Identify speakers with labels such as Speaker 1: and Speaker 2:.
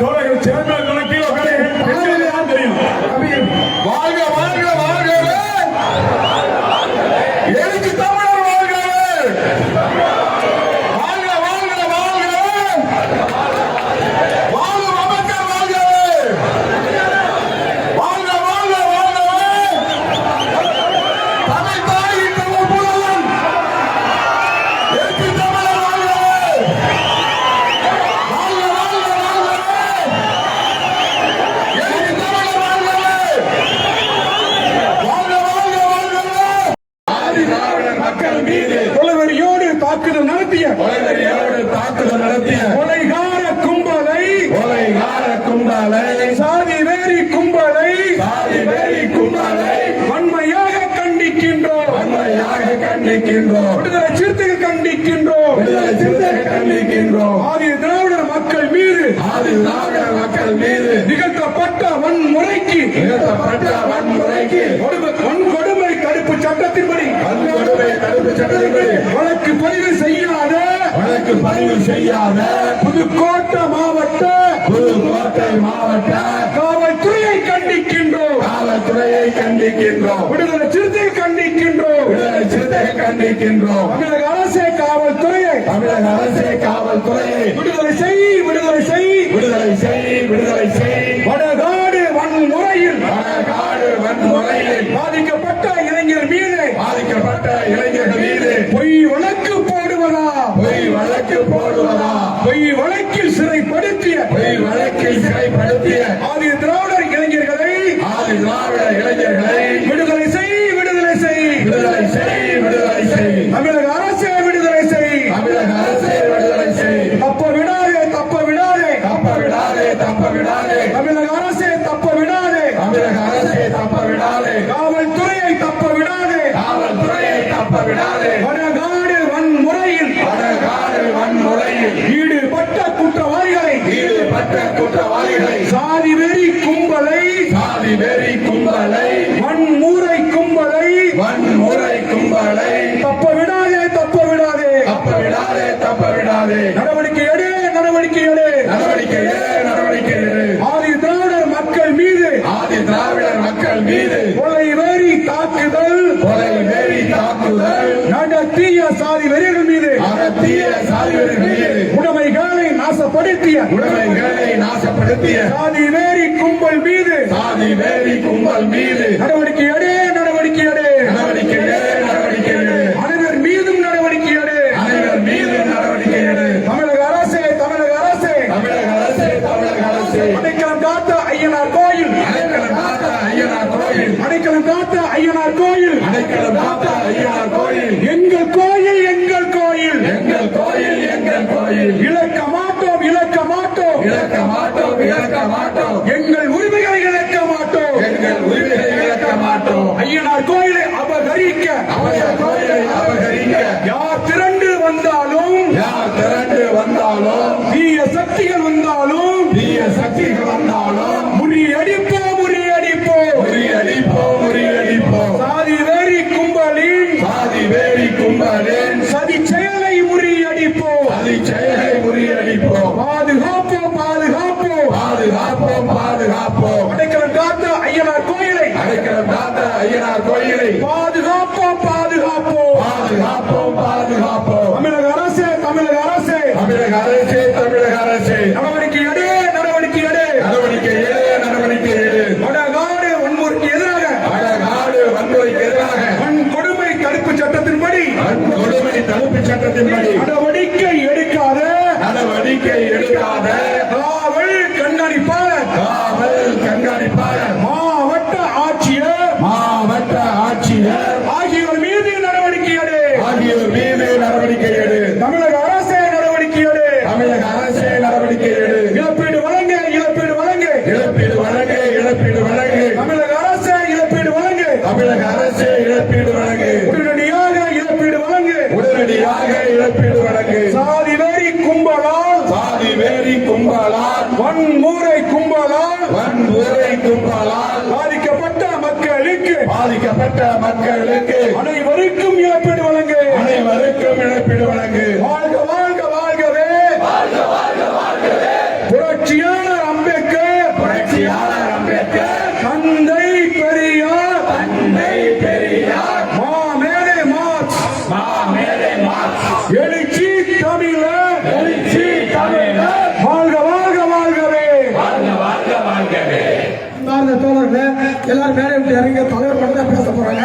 Speaker 1: தோழர்கள் சேர்மேல் கணக்கில்
Speaker 2: தெரியும்.
Speaker 3: கண்டிக்கின்றோம்
Speaker 1: விடுதலை சிறுத்தைகள் கண்டிக்கின்றோம்.
Speaker 3: விடுதலை சிறுத்தைகள் கண்டிக்கின்றோம்.
Speaker 1: ஆகிய திராவிடர் மக்கள் மீது
Speaker 3: ஆதி திராவிடர் மக்கள் மீது
Speaker 1: நிகழ்த்தப்பட்ட வன்முறைக்கு
Speaker 3: நிகழ்த்தப்பட்ட வன்முறைக்கு
Speaker 1: கொடுமை- வன்கொடுமை தடுப்பு சட்டத்தின்படி
Speaker 3: வன்கொடுமை தடுப்பு சட்டத்தின்படி
Speaker 1: வழக்கு பதிவு செய்யாத
Speaker 3: வழக்கு பதிவு செய்யாத
Speaker 1: புதுக்கோட்டை மாவட்ட
Speaker 3: புதுக்கோட்டை மாவட்ட
Speaker 1: காவல்துறையை கண்டிக்கின்றோம்
Speaker 3: காவல்துறையை கண்டிக்கின்றோம்.
Speaker 1: விடுதலை சிறுத்தை கண்டிக்கின்றோம்.
Speaker 3: விடுதலை சிறுத்தையை கண்டிக்கின்றோம்.
Speaker 1: தமிழக அரசே காவல்துறையை.
Speaker 3: தமிழக அரசே காவல்துறையை.
Speaker 1: விடுதலை செய் விடுதலை செய்.
Speaker 3: விடுதலை செய் விடுதலை செய். விடாதே
Speaker 1: நாசப்படுத்திய
Speaker 3: உடைமைகளை நாசப்படுத்திய
Speaker 1: சாதி வேரி கும்பல் மீது
Speaker 3: சாதி வேரி கும்பல் மீது
Speaker 1: நடவடிக்கை எடு நடவடிக்கை எடு.
Speaker 3: நடவடிக்கை எடு நடவடிக்கை எடு.
Speaker 1: அனைவர் மீதும் நடவடிக்கை எடு.
Speaker 3: அனைவர் மீது நடவடிக்கை எடு.
Speaker 1: தமிழக அரசே தமிழக அரசே.
Speaker 3: தமிழக அரசே தமிழக அரசே.
Speaker 1: அடைக்கலம் காத்த ஐயனார் கோயில்.
Speaker 3: அடைக்கலம் காத்த ஐயனார் கோயில்.
Speaker 1: அடைக்கலம் காத்த ஐயனார் கோயில்.
Speaker 3: அடைக்கலம் காத்த ஐயனார் இழக்க மாட்டோம் இழக்க மாட்டோம்.
Speaker 1: எங்கள் உரிமைகளை இழக்க மாட்டோம்.
Speaker 3: எங்கள் உரிமையை இழக்க மாட்டோம்.
Speaker 1: ஐயனார் கோயிலை அபகரிக்க அவர்கள் கோயிலை
Speaker 3: பாதுகாப்போம் பாதுகாப்போம்.
Speaker 1: அடைக்கலம் காத்த ஐயனார் கோயிலை.
Speaker 3: அடைக்கலம் காத்த ஐயனார் கோயிலை.
Speaker 1: பாதுகாப்போம் பாதுகாப்போம்.
Speaker 3: பாதுகாப்போம் பாதுகாப்போம்.
Speaker 1: தமிழக அரசே தமிழக அரசே.
Speaker 3: தமிழக அரசே தமிழக அரசே.
Speaker 1: நடவடிக்கை எடு நடவடிக்கை எடு.
Speaker 3: நடவடிக்கை எடு நடவடிக்கை எடு.
Speaker 1: வடகாடு வன்முறைக்கு எதிராக.
Speaker 3: அழகாடு வன்முறைக்கு எதிராக.
Speaker 1: வன்கொடுமை தடுப்பு சட்டத்தின்படி.
Speaker 3: கொடுமை தடுப்பு சட்டத்தின்படி
Speaker 1: நடவடிக்கை எடுக்காத
Speaker 3: நடவடிக்கை எடுக்காத
Speaker 1: காவல் கண்காணிப்பாளர்
Speaker 3: காவல் கண்காணிப்பாளர்
Speaker 1: மாவட்ட ஆட்சியர்
Speaker 3: மாவட்ட ஆட்சியர்
Speaker 1: ஆகியோர் மீது நடவடிக்கை எடு.
Speaker 3: ஆகியோர் மீது நடவடிக்கை எடு.
Speaker 1: தமிழக அரசே நடவடிக்கை எடு.
Speaker 3: தமிழக அரசே நடவடிக்கை எடு.
Speaker 1: இழப்பீடு வழங்க இழப்பீடு வழங்க.
Speaker 3: இழப்பீடு வழங்கு இழப்பீடு வழங்கு.
Speaker 1: தமிழக அரசே இழப்பீடு வழங்க.
Speaker 3: தமிழக அரசே இழப்பீடு வழங்கு.
Speaker 1: உடனடியாக இழப்பீடு வழங்க.
Speaker 3: உடனடியாக இழப்பீடு வழங்கு.
Speaker 1: சாதி
Speaker 3: பாதிக்கப்பட்ட மக்களுக்கு
Speaker 1: அனைவருக்கும் இழப்பீடு வழங்கு.
Speaker 3: அனைவருக்கும் இழப்பீடு வழங்கு.
Speaker 1: வாழ்க வாழ்க வாழ்கவே. புரட்சியாளர் அம்பேத்கர்.
Speaker 3: புரட்சியாளர் அம்பேத்கர்.
Speaker 1: தந்தை பெரியார்.
Speaker 3: தந்தை பெரியார்.
Speaker 1: மா மேலே மார்க்ஸ்.
Speaker 3: மா மேலே மார்க்ஸ்.
Speaker 1: எழுச்சி தமிழர்.
Speaker 2: எல்லாரும் மேலே விட்டு இறங்கி தலைவர் மட்டும் தான் பேச போகிறாங்க